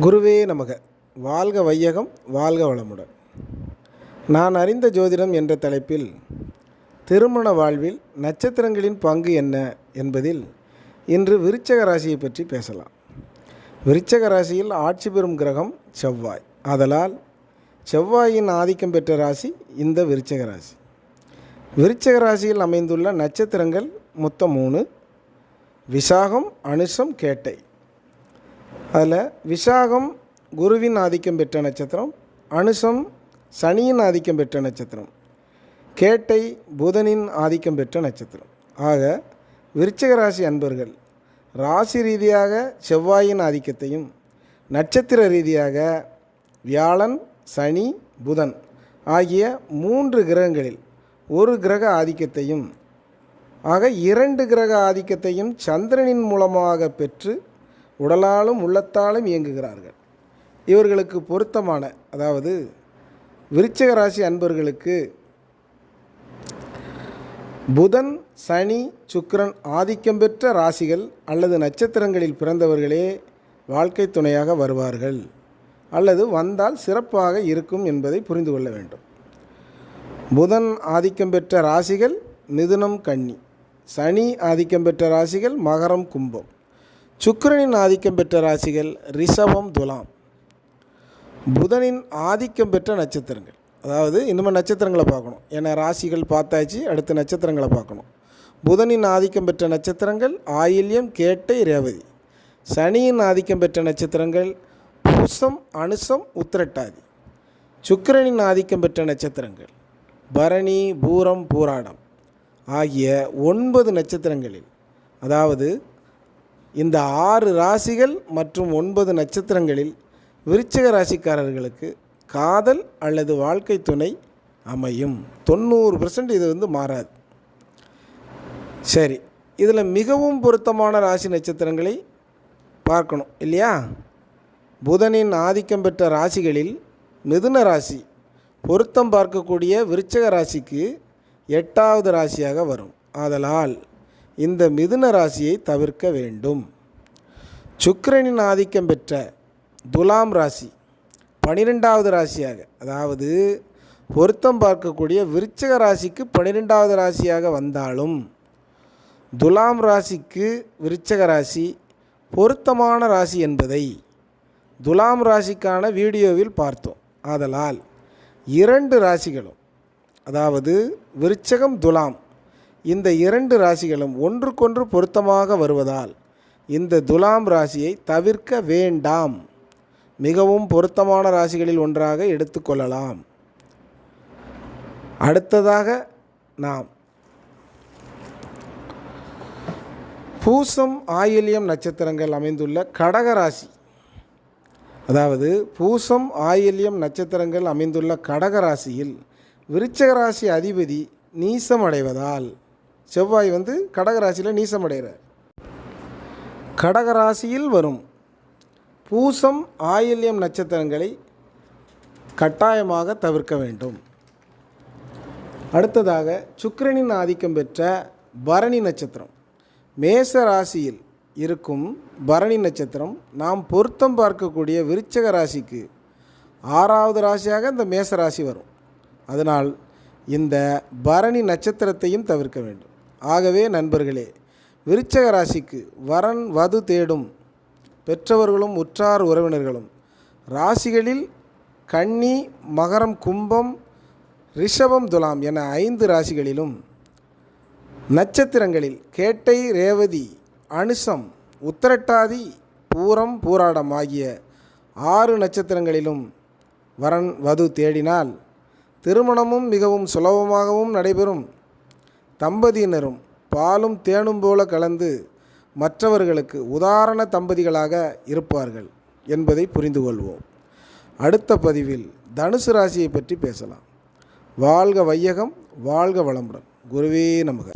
குருவே நமக வாழ்க வையகம் வாழ்க வளமுடன். நான் அறிந்த ஜோதிடம் என்ற தலைப்பில் திருமண வாழ்வில் நட்சத்திரங்களின் பங்கு என்ன என்பதில் இன்று விருச்சக ராசியை பற்றி பேசலாம். விருச்சக ராசியில் ஆட்சி பெறும் கிரகம் செவ்வாய். ஆதலால் செவ்வாயின் ஆதிக்கம் பெற்ற ராசி இந்த விருச்சக ராசி. விருச்சக ராசியில் அமைந்துள்ள நட்சத்திரங்கள் மொத்தம் மூணு. விசாகம் அனுஷம் கேட்டை. அதில் விசாகம் குருவின் ஆதிக்கம் பெற்ற நட்சத்திரம் அனுசம் சனியின் ஆதிக்கம் பெற்ற நட்சத்திரம் கேட்டை புதனின் ஆதிக்கம் பெற்ற நட்சத்திரம். ஆக விருச்சிக ராசி அன்பர்கள் ராசி ரீதியாக செவ்வாயின் ஆதிக்கத்தையும் நட்சத்திர ரீதியாக வியாழன் சனி புதன் ஆகிய மூன்று கிரகங்களில் ஒரு கிரக ஆதிக்கத்தையும் ஆக இரண்டு கிரக ஆதிக்கத்தையும் சந்திரனின் மூலமாக பெற்று உடலாலும் உள்ளத்தாலும் இயங்குகிறார்கள். இவர்களுக்கு பொருத்தமான அதாவது விருச்சிக ராசி அன்பர்களுக்கு புதன் சனி சுக்கரன் ஆதிக்கம் பெற்ற ராசிகள் அல்லது நட்சத்திரங்களில் பிறந்தவர்களே வாழ்க்கை துணையாக வருவார்கள். அல்லது வந்தால் சிறப்பாக இருக்கும் என்பதை புரிந்து கொள்ள வேண்டும். புதன் ஆதிக்கம் பெற்ற ராசிகள் மிதுனம் கன்னி. சனி ஆதிக்கம் பெற்ற ராசிகள் மகரம் கும்பம். சுக்கிரனின் ஆதிக்கம் பெற்ற ராசிகள் ரிஷபம் துலாம். புதனின் ஆதிக்கம் பெற்ற நட்சத்திரங்கள். அதாவது இனிமேல் நட்சத்திரங்களை பார்க்கணும். ஏன்னா ராசிகள் பார்த்தாச்சு அடுத்து நட்சத்திரங்களை பார்க்கணும். புதனின் ஆதிக்கம் பெற்ற நட்சத்திரங்கள் ஆயில்யம் கேட்டை ரேவதி. சனியின் ஆதிக்கம் பெற்ற நட்சத்திரங்கள் பூசம் அனுசம் உத்திரட்டாதி. சுக்கிரனின் ஆதிக்கம் பெற்ற நட்சத்திரங்கள் பரணி பூரம் பூராடம் ஆகிய ஒன்பது நட்சத்திரங்களில். அதாவது இந்த ஆறு ராசிகள் மற்றும் ஒன்பது நட்சத்திரங்களில் விருச்சிக ராசிக்காரர்களுக்கு காதல் அல்லது வாழ்க்கை துணை அமையும். தொண்ணூறு பர்சன்ட் இது வந்து மாறாது. சரி இதில் மிகவும் பொருத்தமான ராசி நட்சத்திரங்களை பார்க்கணும் இல்லையா? புதனின் ஆதிக்கம் பெற்ற ராசிகளில் மிதுன ராசி பொருத்தம் பார்க்கக்கூடிய விருச்சக ராசிக்கு எட்டாவது ராசியாக வரும். ஆதலால் இந்த மிதுன ராசியை தவிர்க்க வேண்டும். சுக்கிரனின் ஆதிக்கம் பெற்ற துலாம் ராசி பனிரெண்டாவது ராசியாக அதாவது பொருத்தம் பார்க்கக்கூடிய விருச்சக ராசிக்கு பனிரெண்டாவது ராசியாக வந்தாலும் துலாம் ராசிக்கு விருச்சக ராசி பொருத்தமான ராசி என்பதை துலாம் ராசிக்கான வீடியோவில் பார்த்தோம். ஆதலால் இரண்டு ராசிகளும் அதாவது விருச்சகம் துலாம் இந்த இரண்டு ராசிகளும் ஒன்றுக்கொன்று பொருத்தமாக வருவதால் இந்த துலாம் ராசியை தவிர்க்க வேண்டாம். மிகவும் பொருத்தமான ராசிகளில் ஒன்றாக எடுத்துக்கொள்ளலாம் அடுத்ததாக நாம் பூசம் ஆயில்யம் நட்சத்திரங்கள் அமைந்துள்ள கடக ராசி. அதாவது பூசம் ஆயில்யம் நட்சத்திரங்கள் அமைந்துள்ள கடக ராசியில் விருச்சக ராசி அதிபதி நீசம் அடைவதால் செவ்வாய் வந்து கடக ராசியில் கடகராசியில் கடக ராசியில் வரும் பூசம் ஆயில்யம் நட்சத்திரங்களை கட்டாயமாக தவிர்க்க வேண்டும். அடுத்ததாக சுக்கிரனின் ஆதிக்கம் பெற்ற பரணி நட்சத்திரம். மேச ராசியில் இருக்கும் பரணி நட்சத்திரம் நாம் பொருத்தம் பார்க்கக்கூடிய விருச்சக ராசிக்கு ஆறாவது ராசியாக இந்த மேச ராசி வரும். அதனால் இந்த பரணி நட்சத்திரத்தையும் தவிர்க்க வேண்டும். ஆகவே நண்பர்களே விருச்சக ராசிக்கு வரன் வது தேடும் பெற்றவர்களும் உற்றார் உறவினர்களும் ராசிகளில் கன்னி மகரம் கும்பம் ரிஷபம் துலாம் என ஐந்து ராசிகளிலும் நட்சத்திரங்களில் கேட்டை ரேவதி அனுசம் உத்திரட்டாதி பூரம் பூராடம் ஆகிய ஆறு நட்சத்திரங்களிலும் வரன் வது தேடினால் திருமணமும் மிகவும் சுலபமாகவும் நடைபெறும். தம்பதியினரும் பாலும் தேனும் போல கலந்து மற்றவர்களுக்கு உதாரண தம்பதிகளாக இருப்பார்கள் என்பதை புரிந்து கொள்வோம். அடுத்த பதிவில் தனுசு ராசியை பற்றி பேசலாம். வாழ்க வையகம் வாழ்க வளமுடன். குருவே நமக.